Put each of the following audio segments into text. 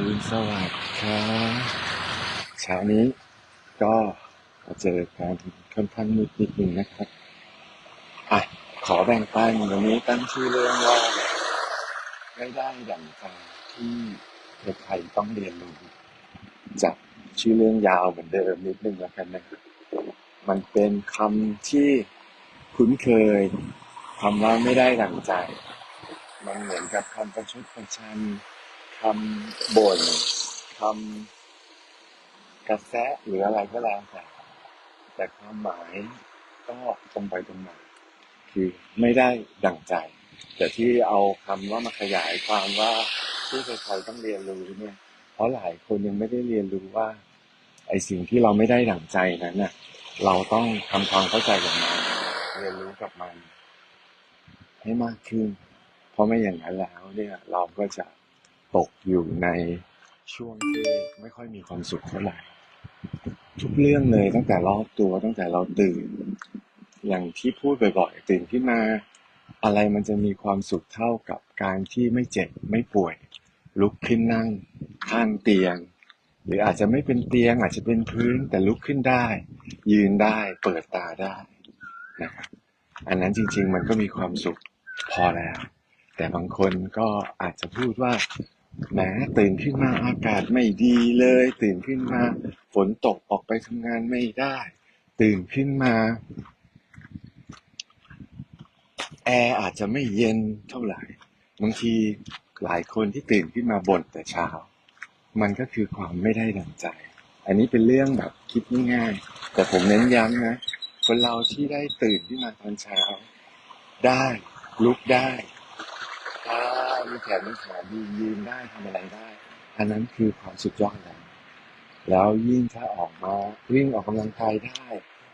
อรุณสวัสดิ์ครับเช้านี้ก็มาเจอการค่อนข้างมืดนิดนึงนะครับ อะ ขอแบ่งปันวันนี้ตั้งชื่อเรื่องว่า ไม่ได้ดั่งใจที่ใครต้องเรียนรู้จากชื่อเรื่องยาวเหมือนเดิมนิดนึงแล้วกันนะครับมันเป็นคำที่คุ้นเคยคำว่าไม่ได้ดั่งใจ มันเหมือนกับคำประชดประชัน คำบ่นคำกระแซะหรืออะไรก็แล้วแต่แต่ความหมายก็ตรงไปตรงมาคือไม่ได้ดั่งใจ แต่ที่เอาคำว่ามาขยายความว่าที่ใครๆต้องเรียนรู้เนี่ย เพราะหลายคนยังไม่ได้เรียนรู้ว่า ไอสิ่งที่เราไม่ได้ดั่งใจนั้นน่ะ เราต้องทำความเข้าใจกับมันเรียนรู้กับมัน ให้มากขึ้น เพราะไม่อย่างนั้นแล้วเนี่ย เราก็จะ ตกอยู่ในช่วงที่ไม่ค่อยมีความสุขเท่าไหร่ทุกเรื่องเลยตั้งแต่รอบตัวตั้งแต่เราตื่น อย่างที่พูดบ่อยๆตื่นขึ้นมา อะไรมันจะมีความสุขเท่ากับการที่ไม่เจ็บไม่ป่วย ลุกขึ้นนั่ง ข้างเตียง หรืออาจจะไม่เป็นเตียง อาจจะเป็นพื้นแต่ลุกขึ้นได้ ยืนได้เปิดตาได้นะครับอันนั้นจริง ๆ มันก็มีความสุขพอแล้ว แต่บางคนก็อาจจะพูดว่า แหมตื่นขึ้นมาอากาศไม่ดีเลย ตื่นขึ้นมาฝนตกออกไปทำงานไม่ได้ ตื่นขึ้นมาแอร์อาจจะไม่เย็นเท่าไหร่บางทีหลายคนที่ตื่นขึ้นมาบ่นแต่เช้า มันก็คือความไม่ได้ดังใจ อันนี้เป็นเรื่องแบบคิดง่ายๆแต่ผมเน้นย้ำนะคนเราที่ได้ตื่นขึ้นมาตอนเช้า ได้ลุกได้ได้ มีแขนมีขาดียืนได้ทำอะไรได้ อันนั้นคือความสุดยอดแล้วแล้วยิ่งถ้าออกมาวิ่งออกกำลังกายได้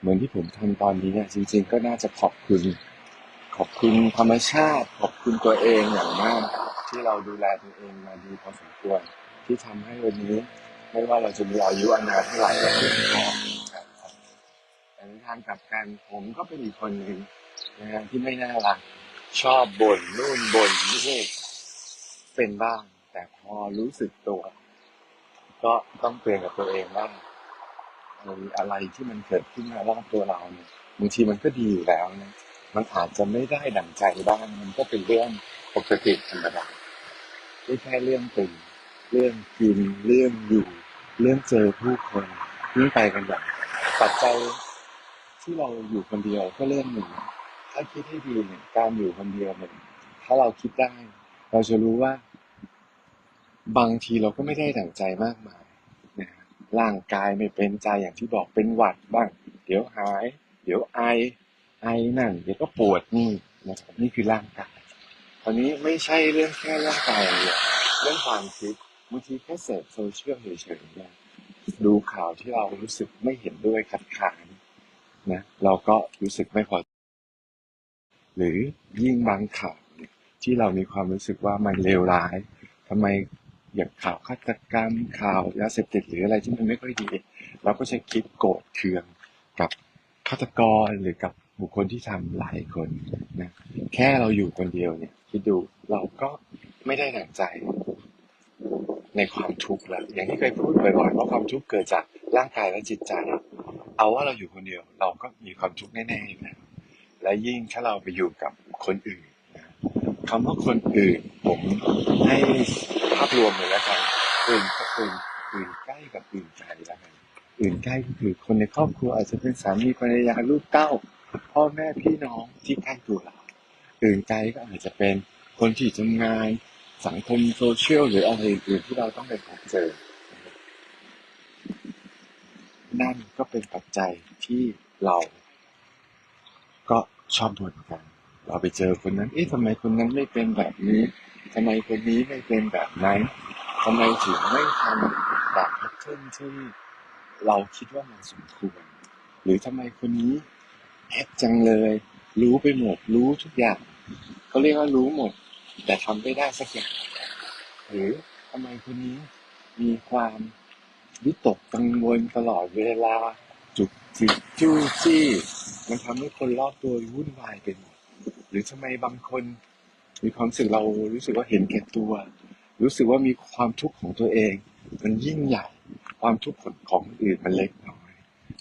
เหมือนที่ผมทำตอนนี้เนี่ยจริง ๆ ก็น่าจะขอบคุณ ขอบคุณธรรมชาติ ขอบคุณตัวเองอย่างมาก ที่เราดูแลตัวเองมาดีพอสมควรที่ทำให้วันนี้ ไม่ว่าเราจะมีอายุอานาเท่าไหร่เรายังพร้อมครับแต่ในทางกลับกันผมก็เป็นอีกคนหนึ่งนะฮะที่ไม่น่ารักชอบบ่นนู่นบ่นนี่ เป็นบ้าง แต่พอรู้สึกตัว ก็ต้องเตือนกับตัวเองว่าเอออะไรที่มันเกิดขึ้นมารอบตัวเราเนี่ยบางทีมันก็ดีอยู่แล้วนะมันอาจจะไม่ได้ดั่งใจบ้าง มันก็เป็นเรื่องปกติธรรมดาไม่แค่เรื่องตื่นเรื่องกินเรื่องอยู่ เรื่องเจอผู้คนเรื่องไปกันอย่างปัจจัยที่เราอยู่คนเดียวก็เรื่องหนึ่งถ้าคิดให้ดีเนี่ยการอยู่คนเดียวเนี่ยถ้าเราคิดได้ เราจะรู้ว่า บางทีเราก็ไม่ได้ดั่งใจมากมายนะร่างกายไม่เป็นใจอย่างที่บอกเป็นหวัดบ้าง เดี๋ยวหาย เดี๋ยวไอ ไอนั่น เดี๋ยวก็ปวดนี่นะครับนี่คือร่างกายตอนนี้ไม่ใช่เรื่องแค่ร่างกายอย่างเดียวเรื่องความคิดบางทีแค่เสพโซเชียลเฉยๆเนี่ยดูข่าวที่เรารู้สึกไม่เห็นด้วยขัดขานนะเราก็รู้สึกไม่พอหรือยิ่งบางข่าวที่เรามีความรู้สึกว่ามันเลวร้ายทำไม อย่างข่าวฆาตกรรมข่าวยาเสพติดหรืออะไรที่มันไม่ค่อยดี เราก็จะคิดโกรธเคืองกับฆาตกรหรือกับบุคคลที่ทำหลายคนนะแค่เราอยู่คนเดียวเนี่ยคิดดูเราก็ไม่ได้ดั่งใจในความทุกข์แล้วอย่างที่เคยพูดบ่อยๆว่าความทุกข์เกิดจากร่างกายและจิตใจ เอาว่าเราอยู่คนเดียว เราก็มีความทุกข์แน่ๆอยู่แล้วและยิ่งถ้าเราไปอยู่กับคนอื่นคำว่าคนอื่นผมให้ ภาพรวมเลยแล้วกันอื่นกับอื่นอื่นใกล้กับอื่นไกลแล้วกันอื่นใกล้ก็คือคนในครอบครัวอาจจะเป็นสามีภรรยาลูกเต้า พ่อแม่พี่น้องที่ใกล้ตัวเราอื่นไกลก็อาจจะเป็นคนที่ทำงานสังคมโซเชียลหรืออะไรอื่นๆที่เราต้องไปพบเจอ นั่นก็เป็นปัจจัยที่เราก็ชอบบ่นกัน เราไปเจอคนนั้น เอ๊ะทำไมคนนั้นไม่เป็นแบบนี้ทำไมคนนี้ไม่เป็นแบบนั้นทำไมถึงไม่ทำแบบแพทเทิร์นที่เราคิดว่ามันสมควร หรือทำไมคนนี้แอคจังเลย รู้ไปหมด รู้ทุกอย่างเขาเรียกว่ารู้หมด แต่ทำไม่ได้สักอย่าง หรือทำไมคนนี้มีความวิตกกังวลตลอดเวลาจุกจิกจู้จี้ มันทำให้คนรอบตัววุ่นวายไปหมด รือทำไมบางคน มีความรู้สึกเรารู้สึกว่าเห็นแก่ตัว รู้สึกว่ามีความทุกข์ของตัวเอง มันยิ่งใหญ่ ความทุกข์ของของคนอื่นมันเล็กน้อย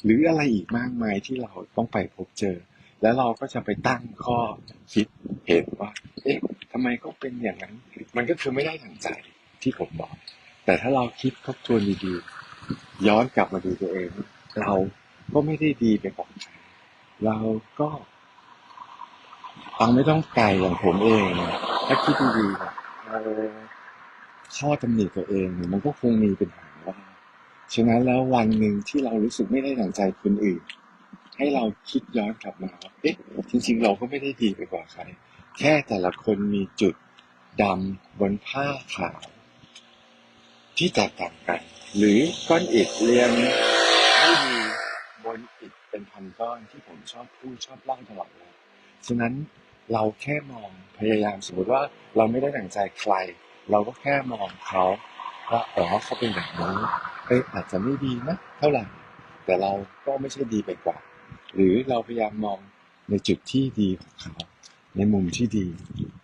หรืออะไรอีกมากมายที่เราต้องไปพบเจอ แล้วเราก็จะไปตั้งข้อคิดเห็นว่า เอ๊ะทำไมก็เป็นอย่างนั้น มันก็คือไม่ได้ทังใจที่ผมบอก แต่ถ้าเราคิดทบทวนดีๆย้อนกลับมาดูตัวเอง เราก็ไม่ได้ดีไปกว่าใครเราก็ ฟังไม่ต้องไกลอย่างผมเองนะถ้าคิดดีๆนะเออข้อตำหนิตัวเองเนี่ยมันก็คงมีป็นหาว่าฉะนั้นแล้ววันหนึ่งที่เรารู้สึกไม่ได้ดังใจคนอื่น ให้เราคิดย้อนกลับมาว่าเอ๊ะจริง ๆ เราก็ไม่ได้ดีไปกว่าใคร แค่แต่ละคนมีจุดดำบนผ้าขาวที่แตกต่างกัน หรือก้อนอิฐเรียงไม่ดีบนอิฐเป็นพันก้อนที่ผมชอบพูดชอบเล่าตลอดเลยฉะนั้น เราแค่มองพยายามสมมติว่าเราไม่ได้ดั่งใจใคร เราก็แค่มองเขาว่าอ๋อเขาเป็นแบบนี้เอ้ยอาจจะไม่ดีนะเท่าไหร่แต่เราก็ไม่ใช่ดีไปกว่า หรือเราพยายามมองในจุดที่ดีของเขา ในมุมที่ดี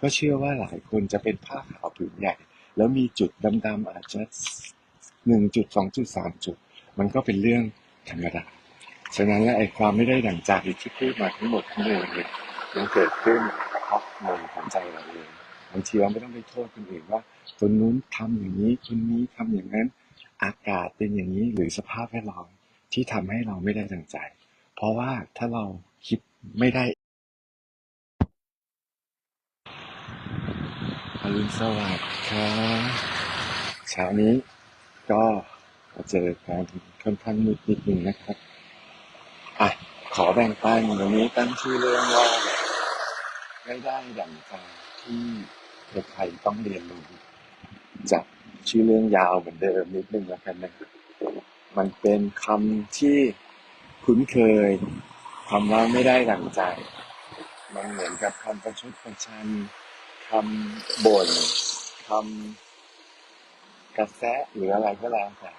ก็เชื่อว่าหลายคนจะเป็นผ้าขาวผืนใหญ่ แล้วมีจุดดำๆอาจจะหนึ่งจุดสองจุดสามจุด มันก็เป็นเรื่องธรรมดาฉะนั้นแล้วไอ้ความไม่ได้ดั่งใจที่พูดมาทั้งหมดทั้งมวลเนี่ย มันเกิดขึ้นเพราะมุมของใจเราเองบางทีเราไม่ต้องไปโทษคนอื่นว่าคนนู้นทำอย่างนี้คนนี้ทำอย่างนั้น อากาศเป็นอย่างนี้หรือสภาพแวดล้อมที่ทำให้เราไม่ได้ดังใจ เพราะว่าถ้าเราคิดไม่ได้อรุณสวัสดิ์ครับเช้านี้ก็มาเจอกันค่อนข้างมืดนิดนึงนะครับอะขอแบ่งปันวันนี้ตั้งชื่อเรื่องว่า ไม่ได้ดั่งใจที่ใครต้องเรียนรู้จากชื่อเรื่องยาวเหมือนเดิมนิดนึงแล้วกันนะครับมันเป็นคำที่คุ้นเคยคำว่าไม่ได้ดั่งใจ มันเหมือนกับคำประชดประชันคำบ่นคำกระแซะหรืออะไรก็แล้วแต่